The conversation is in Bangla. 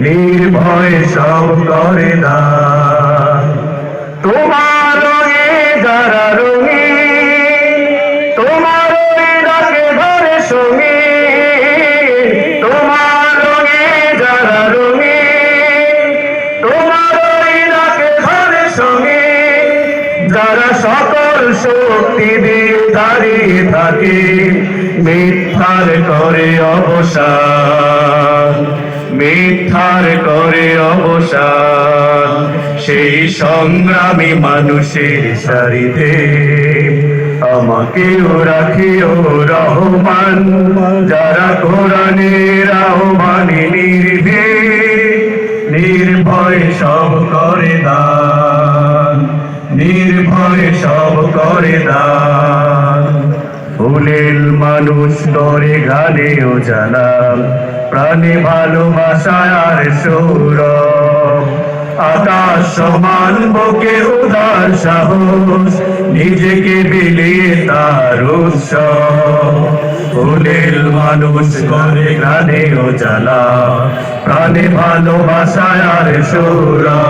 নির্ভয় সব করে দান তোমার যারা রঙি তোমার ডাকে ধরে সঙ্গী তোমার যারা রঙি তোমার ডাকে ধরে সঙ্গী যারা সকল শক্তি দিয়ে দাঁড়িয়ে থাকে মিথ্যার করে অবসান, মিথ্যার করে অবসান। সেই সংগ্রামী মানুষের সারিতে আমাকেও রাখিও রহমান, যারা কোরআনের আহ্বানে নির্ভীক, নির্ভয় সব করে দান, নির্ভয় সব করে দান। ফুলের মানুষ গানে ও জানাম প্রাণে ভালোবাসায় আর সৌরভ। আকাশ সমান, বুকে উদার সাহস, নিজেকে বিলিয়ে তার উৎসব। ফুলের মানুষ গানে ও জ্বালা প্রাণে ভালোবাসায় আর সৌরভ।